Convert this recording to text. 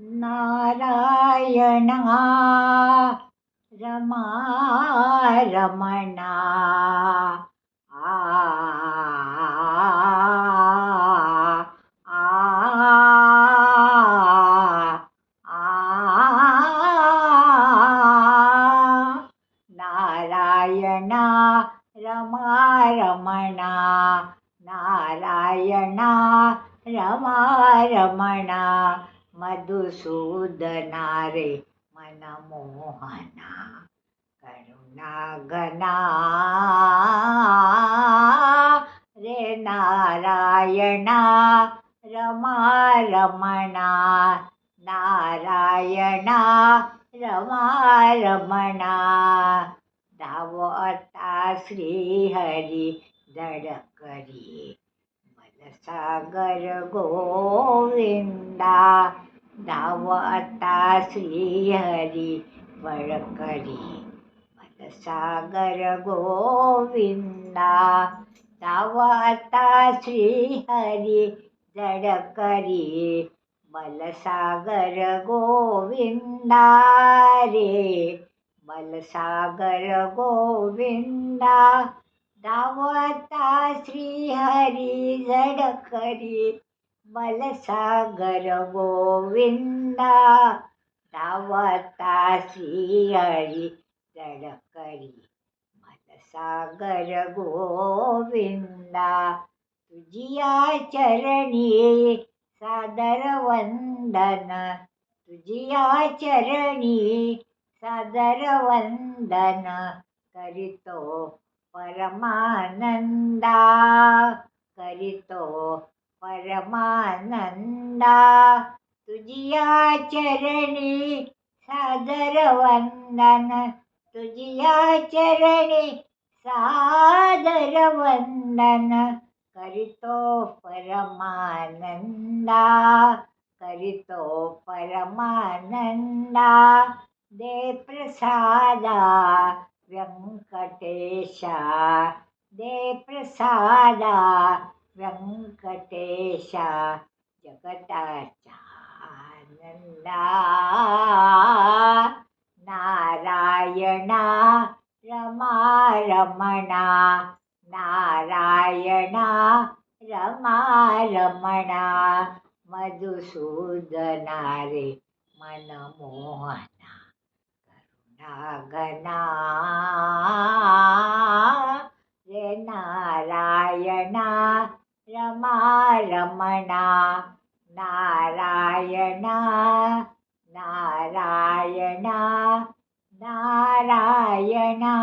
ನಾರಾಯಣ ರಮಾ ರಮಣ ನಾರಾಯಣ ರಮಾ ರಮಣ ನಾರಾಯಣ ರಮಾ ರಮಣ મધુસૂદનારે મન મોહના કરુણા ગના રે નારાયણા રમા રમણા નારાયણા રમા રમણા ધાવો અતા શ્રી હરિ દડ કરીએ સાગર ગોવિંદા धावता श्रीहरी वळकरी. सागर गोविंदा धावता श्रीहरी जडकरी. बलसागर गोविंदा रे बलसागर गोविंदा. धावता श्रीहरी जडकरी. मलसागर गोविन्दता सियि लडकरि मलसागर गोविन्दजिया चरणी सादरवन्दन तुजिया चरणी सादरवन्दन करितो परमानंदा तुझिया चरणी सादर वंदन। तुझिया चरणी सादर वंदन। करीतो परमानंदा करीतो परमानंदा दे प्रसादा व्यंकटेशा। दे प्रसादा व्यंकटेशा जगताचा आनंदा. नारायणा रमा रमणा नारायणा रमा रमणा मधुसूदना रे मनमोहना करुणागना. Ramana Narayana Narayana Narayana